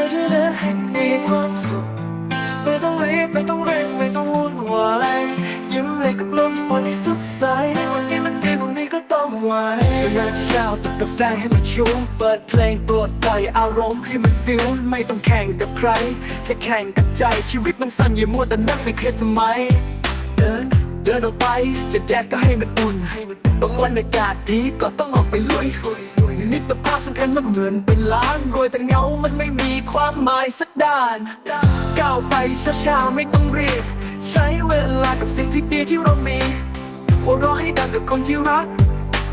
อจะเดิให้มีความสุขไม่ต้องรีบไม่ต้องเร่งไม่ต้องวุ่นวายยิ้มให้กับลมวันที่สดใสวันนี้มันดีวันนี้ก็ต้องไหวเป็งานเช้าจัดกาแฟให้มันชุ่มเปิดเพลงปลดไต่อารมณ์ให้มันฟิลไม่ต้องแข่งกับใครแค่แข่งกับใจชีวิตมันสั้นอย่ามัวแต่นั่งไปเครียดทำไมเดินเดินออกไปจะแดดก็ให้มันอุ่นบางวันอากาศดีก็ต้องออกไปลุยมิตรภาพสำคัญมันเหมือนเป็นล้านรวยแต่เงามันไม่ ความหมายสักด้าน ก้าวไปช้าๆไม่ต้องรีบ ใช้เวลากับสิ่งที่ดีที่เรามีหัวเราะให้ดังกับคนที่รัก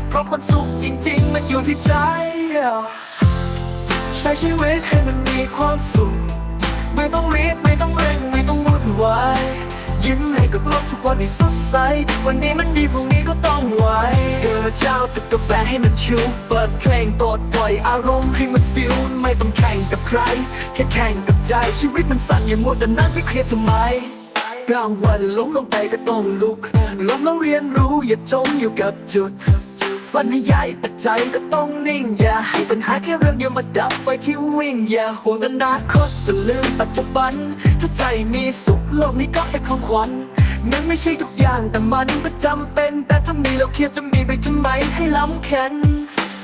เพราะความสุขจริงๆ มันอยู่ที่ใจ ใช้ชีวิตให้มันมีความสุข ไม่ต้องรีบไม่ต้องเร่งไม่ต้องวุ่นวาย ยิ้มให้กับโลกทุกวันนี้สดใส วันนี้มันดีพรุ่งนี้ก็ต้องไหวเกิเจ้าจิบกาแฟให้มันชิลเปิดเพลงปลดปล่อยอารมณ์ให้มันฟิลไม่ต้องแข่งกับใคร แค่แข่งกับใจชีวิตมันสั้นอย่ามัวแต่นั่งไม่เครียดทำไมกลางวันล้มลงไปก็ต้องลุกล้มแล้วเรียนรู้อย่าจมอยู่กับจุด ฝันให้ใหญ่แต่ใจก็ต้องนิ่ง อย่าให้ปัญหาแค่เรื่องเดียวมาดับไฟที่วิ่ง อย่าห่วงอนาคตจะลืมปัจจุบัน ถ้าใจมีสุขโลกนี้ก็แค่ของขวัญนั้นไม่ใช่ทุกอย่างแต่มันก็จำเป็น แต่ถ้ามีเราเครียดจะมีไปทำไมให้ล้ำแข็ง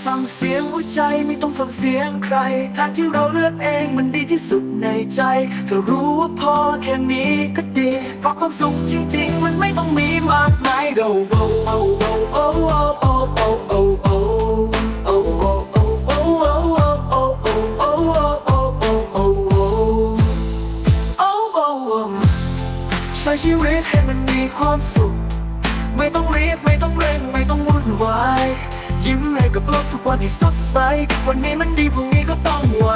ฟังเสียงหัวใจไม่ต้องฟังเสียงใคร ทางที่เราเลือกเองมันดีที่สุดในใจ เธอรู้ว่าพอแค่นี้ก็ดี เพราะความสุขจริง ๆ มันไม่ต้องมีมากมายเดาเบา ชีวิตให้มันมีความสุข ไม่ต้องรีบไม่ต้องเร่งไม่ต้องวุ่นวาย ยิ้มให้กับโลกทุกวันให้สดใส วันนี้มันดีพรุ่งนี้ก็ต้องไหว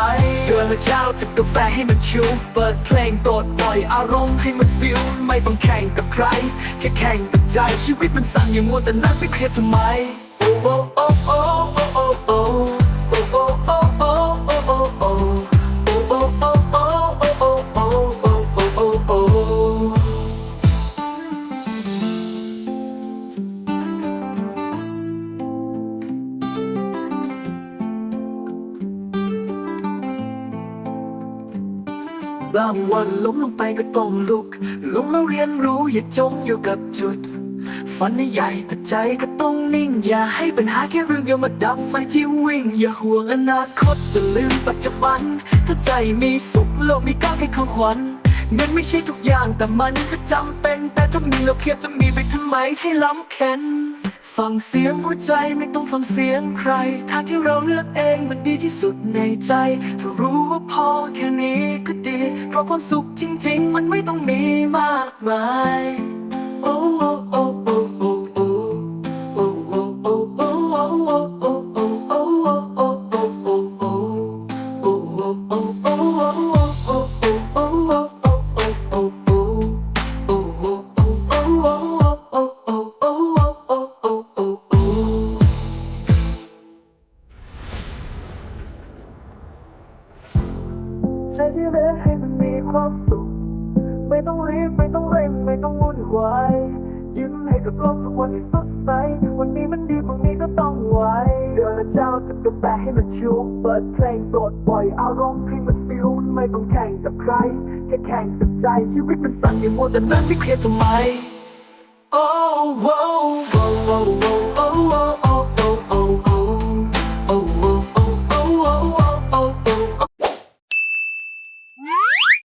เดินละเจ้าจิบกาแฟให้มันชิวเปิดเพลงกดปล่อยอารมณ์ให้มันฟิลไม่ต้องแข่งกับใคร แค่แข่งกับใจชีวิตมันสั่งอย่างมัวแต่นั่งไปเครียดทำไม บางวันล้มลงไปก็ต้องลุกลุกแล้วเรียนรู้อย่าจมอยู่กับจุด ฝันใหญ่แต่ใจก็ต้องนิ่ง อย่าให้ปัญหาแค่เรื่องเดียวมาดับไฟที่วิ่ง อย่าห่วงอนาคตจะลืมปัจจุบัน ถ้าใจมีสุขโลกมีก้าวแค่ของขวัญเงินไม่ใช่ทุกอย่างแต่มันก็จำเป็น แต่ถ้ามีเราเครียดจะมีไปทำไมให้ล้ำแข็งฟังเสียงหัวใจไม่ต้องฟังเสียงใคร ทางที่เราเลือกเองมันดีที่สุดในใจ ถ้ารู้ว่าพอแค่นี้ก็ดี ราะความสุขจริงๆ มันไม่ต้องมีมากมาย ความสุข ไม่ต้องรีบไม่ต้องเร่งไม่ต้องวุ่นวายยิ้มให้กับโลกทุกวันที่สดใส วันนี้มันดีพรุ่งนี้ก็ต้องไหวเดือนละเจ้าจะกาแฟให้มันชุบเปิดเพลงปรดปล่อยอารมณ์ให้มันฟิวไม่ต้องแข่งกับใคร แค่แข่งกับใจชีวิตมันสั้นอย่ามัวแต่นั่งไม่เครียดทำไมโอ้โว้โว้โว้โว้โอ้โว้โอ้